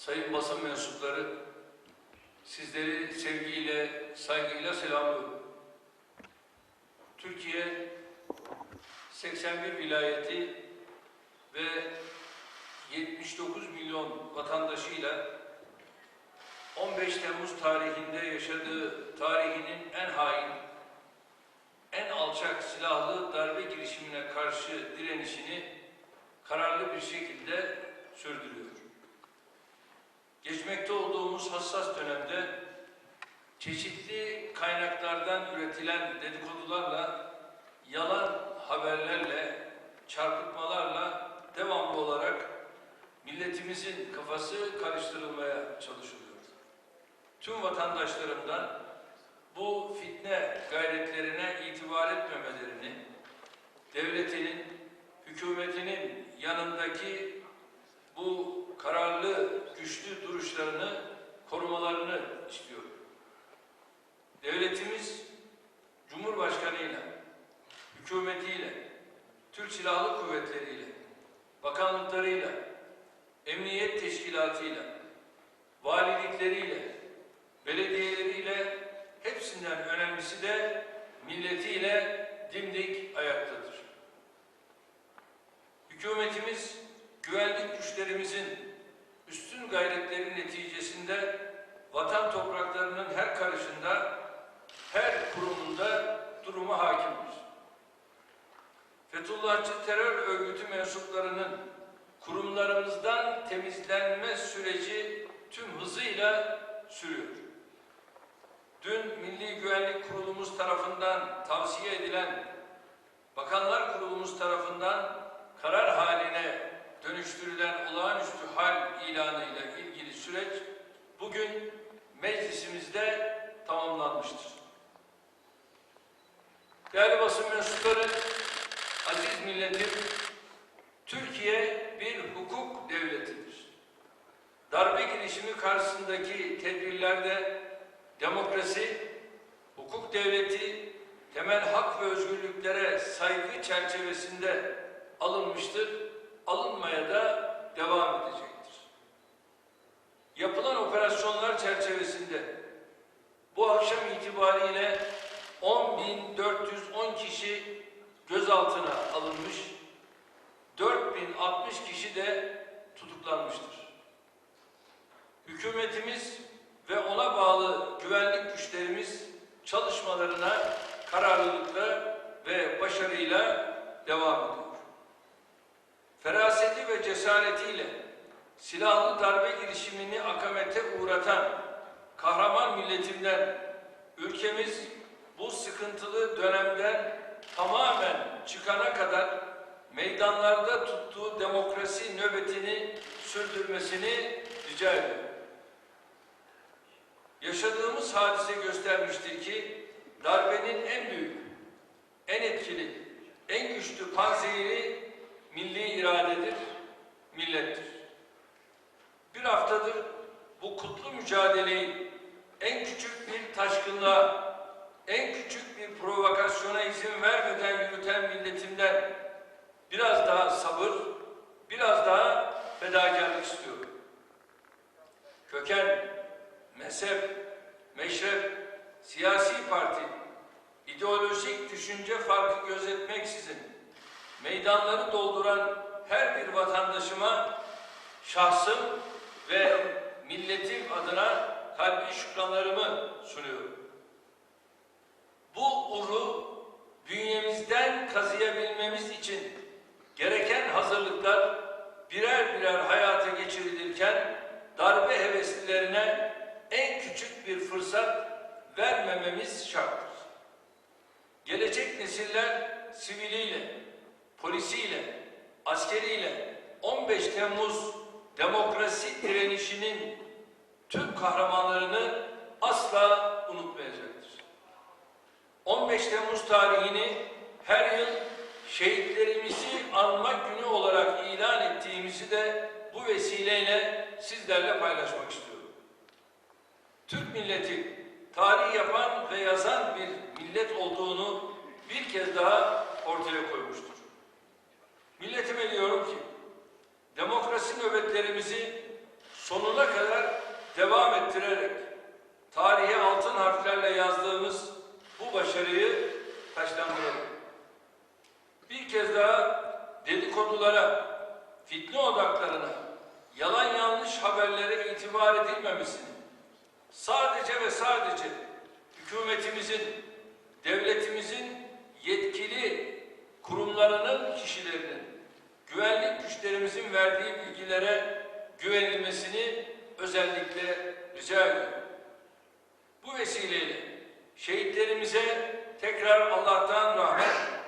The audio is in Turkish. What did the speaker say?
sayın basın mensupları, sizleri sevgiyle, saygıyla selamlıyorum. Türkiye 81 vilayeti ve 79 milyon vatandaşıyla 15 Temmuz tarihinde yaşadığı tarihinin en hain, en alçak silahlı darbe girişimine karşı direnişini kararlı bir şekilde sürdürüyor. Geçmekte olduğumuz hassas dönemde çeşitli kaynaklardan üretilen dedikodularla, yalan haberlerle, çarpıtmalarla devamlı olarak milletimizin kafası karıştırılmaya çalışılıyor. Tüm vatandaşlarımdan bu fitne gayretlerine itibar etmemelerini, devletinin, hükümetinin yanındaki bu kararlı, güçlü duruşlarını korumalarını istiyorum. Devletimiz Cumhurbaşkanıyla, hükümetiyle, Türk Silahlı Kuvvetleriyle, bakanlıklarıyla, emniyet teşkilatıyla, valilikleriyle, belediyeleriyle, hepsinden önemlisi de milletiyle dimdik ayaktadır. Hükümetimiz güvenlik güçlerimizin üstün gayretleri neticesinde vatan topraklarının her karışında, her kurumunda duruma hakimdir. Fethullahçı terör örgütü mensuplarının kurumlarımızdan temizlenme süreci tüm hızıyla sürüyor. Dün Milli Güvenlik Kurulumuz tarafından tavsiye edilen Bakanlar Kurulumuz tarafından Değerli basın mensupları, aziz milletim, Türkiye bir hukuk devletidir. Darbe girişimi karşısındaki tedbirlerde demokrasi, hukuk devleti, temel hak ve özgürlüklere saygı çerçevesinde alınmıştır, alınmaya da devam edecektir. Yapılan operasyonlar çerçevesinde bu akşam itibariyle 10.410 kişi gözaltına alınmış, 4060 kişi de tutuklanmıştır. Hükümetimiz ve ona bağlı güvenlik güçlerimiz çalışmalarına kararlılıkla ve başarıyla devam ediyor. Feraseti ve cesaretiyle silahlı darbe girişimini akamete uğratan kahraman milletimden ülkemiz sıkıntılı dönemden tamamen çıkana kadar meydanlarda tuttuğu demokrasi nöbetini sürdürmesini rica ediyorum. Yaşadığımız hadise göstermiştir ki darbenin en büyük, en etkili, en güçlü panzehiri milli iradedir, millettir. Bir haftadır bu kutlu mücadeleyi en küçük bir taşkınlığa, en küçük provokasyona izin vermeden yürüten milletimden biraz daha sabır, biraz daha fedakarlık istiyorum. Köken, mezhep, meşrep, siyasi parti, ideolojik düşünce farkı gözetmeksizin meydanları dolduran her bir vatandaşıma şahsım ve milletim adına kalbi şükranlarımı sunuyorum. Birer hayata geçirilirken darbe heveslilerine en küçük bir fırsat vermememiz şarttır. Gelecek nesiller siviliyle, polisiyle, askeriyle 15 Temmuz demokrasi direnişinin tüm kahramanlarını asla unutmayacaktır. 15 Temmuz tarihini her yıl şehitlerimizi anmak günü olarak ilan ettiğimizi de bu vesileyle sizlerle paylaşmak istiyorum. Türk milleti tarih yapan ve yazan bir millet olduğunu bir kez daha ortaya koymuştur. Milletime diyorum ki demokrasi nöbetlerimizi sonuna kadar devam ettirerek itibar edilmemesini, sadece ve sadece hükümetimizin, devletimizin yetkili kurumlarının, kişilerinin, güvenlik güçlerimizin verdiği bilgilere güvenilmesini özellikle rica ediyorum. Bu vesileyle şehitlerimize tekrar Allah'tan rahmet,